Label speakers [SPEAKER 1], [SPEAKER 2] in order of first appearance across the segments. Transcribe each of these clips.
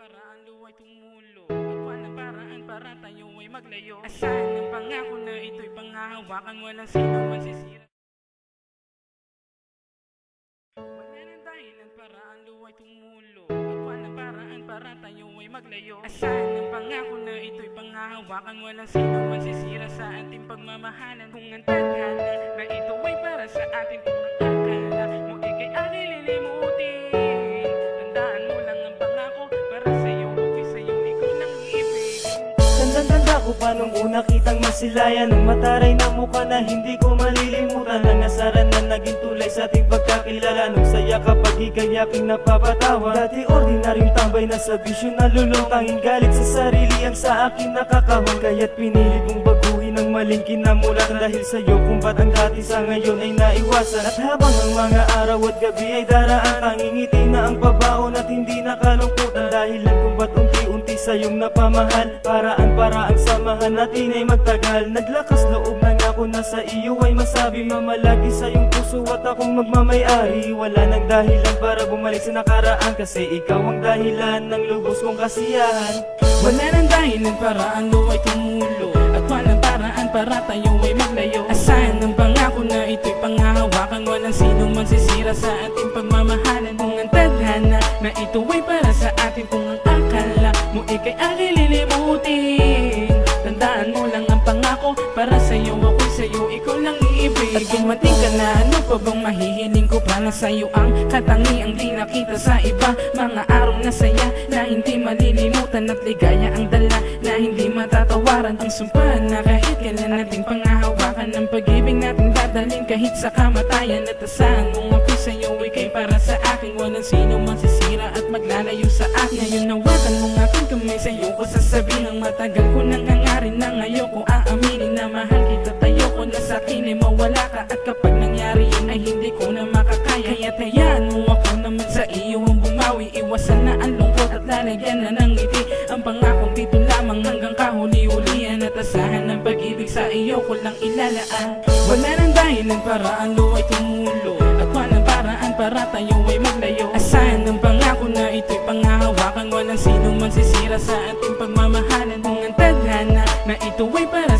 [SPEAKER 1] para ang luwa'y tumulo. At walang paraan para tayo ay maglayo. Asahan ng pangako na ito'y panghahawakan Walang sino man sisira Wala nang dahilan para ang luwa'y tumulo. At walang paraan para tayo ay maglayo. Asahan ng pangako na ito'y panghahawakan Walang sino man sisira sa ating pagmamahalan. Kung ang tadhana na ito ay para sa atin Kung ang mo ikay aking
[SPEAKER 2] Tanda-tanda ko pa nung una kitang masilayan. Nung mataray na mukha na hindi ko malilimutan Ang asaran na naging tulay sa ating pagkakilala. Nung ikay aking napapatawa Dati ordinaryong tambay na sa bisyo nalulong Tanging galit sa sarili ang sa akin nakakahon Kaya't pinili kong baguhin ang maling kinamulat Dahil sa'yo kung ba't ang dati sa ngayon ay naiwasan. At habang ang mga araw at gabi ay daraan Tanging na ang pabaon at hindi nakalungkutan Dahilan kung ba't unti-unti sa'yong napamahal. Paraan para ang samahan natin ay magtagal. Naglakas loob na nga ako na sa iyo ay masabi Mamalagi sa iyong puso at akong magmamayari. Wala nang dahilan para bumalik sa nakaraan Kasi ikaw ang dahilan ng lubos kong kasiyahan.
[SPEAKER 1] Wala nang dahilan para ang luwa'y tumulo At walang paraan para tayo ay maglayo. Asahan ng pangako na ito'y panghahawakan. Walang sino man sisira sa ating pagmamahalan. Kung ang tadhana na ito ay para sa atin Kung ang akala mo ikay aking lilimutin At dumating ka na Ano pa bang mahihiling ko Para sa'yo ang katangiang di nakita sa iba? Mga araw na saya Na hindi malilimutan At ligaya ang dala Na hindi matatawaran. Ang sumpahan na kahit kailan natin Pangahawakan ng pag-ibig natin Dadalhin kahit sa kamatayan. At asahan mong ako'y sa'yo Ika'y para sa akin. Walang sino masisira At maglalayo sa akin. Ngayon nawakan mong aking kamay Sa'yo. Ko sasabihin Ang matagal ko nang hangarin Na ngayon ko aaminin Na mahal kita. tayo ko na sa akin ay mawala ka At kapag nangyari yun ay hindi ko na makakaya. Kaya't hayaan mo ako naman sa iyo ang bumawi. Iwasan na ang lungkot at lalagyan na ng ngiti Ang pangakong dito lamang hanggang kahuli-hulian At asahan ng pag-ibig sa iyo. Ko lang ilalaan. Wala nang dahilan para ang luwa'y tumulo. At walang paraan para tayo ay maglayo. Asahan ng pangako na ito'y panghahawakan Walang sino man sisira sa ating pagmamahalan. Kung ang tadhana na ito ay para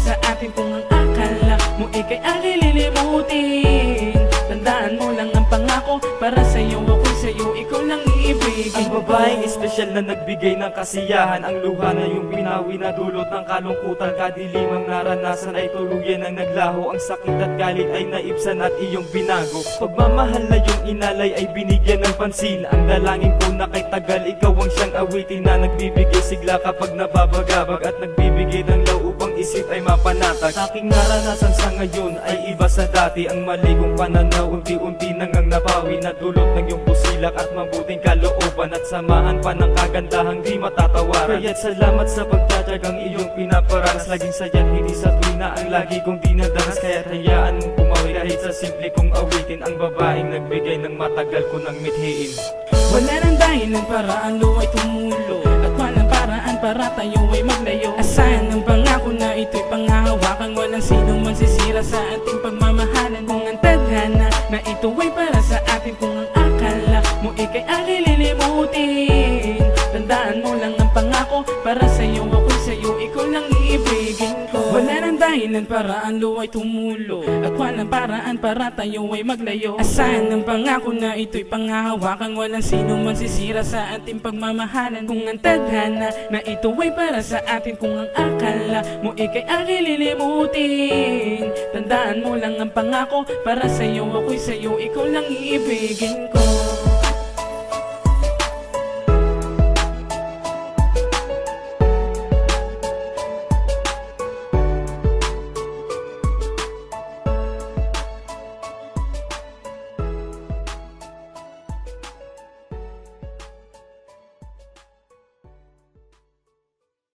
[SPEAKER 1] pangako Para sa'yo ako'y sa'yo Ikaw lang iibigin
[SPEAKER 2] Ang babaeng espesyal na nagbigay ng kasiyahan Ang luha na yung pinawi na dulot ng kalungkutan. Kadilimang naranasan ay tuluyan ang naglaho Ang sakit at galit ay naibsan at iyong binago. Pagmamahal na yung inalay ay binigyan ng pansin. Ang dalangin ko na kay tagal ikaw ang siyang awitin Na nagbibigay sigla kapag nababagabag At nagbibigay ng law isip ay mapanatag Aking naranasan sa ngayon ay iba sa dati. Ang mali kong pananaw unti-unti nang ang nabawi Na dulot ng iyong pusilak at mabuting kalooban At samahan pa ng kagandahang di matatawaran. Kaya't salamat sa pagtatyagang iyong pinaparanas Laging sayan hindi sa tuwing na ang lagi kong dinadanas Kaya't hayaan mong pumawi kahit sa simple kong awitin. Ang babaeng nagbigay ng matagal ko nang mithiin.
[SPEAKER 1] Wala nang dahilan para ang luwa'y tumulo. At walang paraan para tayo ay maglayo. Asahan sisira sa ating pagmamahalan. Kung ang tadhana na ito ay para sa atin Kung ang akala mo ikay aking lilimutin Tandaan mo lang ang pangako Para sa'yo ako'y sa'yo Ikaw lang iibigin ko. Wala nang dahilan para ang luwa'y tumulo. At walang paraan para tayo ay maglayo. Asahan ng pangako na ito'y panghahawakan Walang sino man sisira sa ating pagmamahalan. Kung ang tadhana na ito ay para sa atin Kung ang akala mo ikay aking lilimutin Tandaan mo lang ang pangako. Para sa'yo ako'y sa'yo. Ikaw lang iibigin ko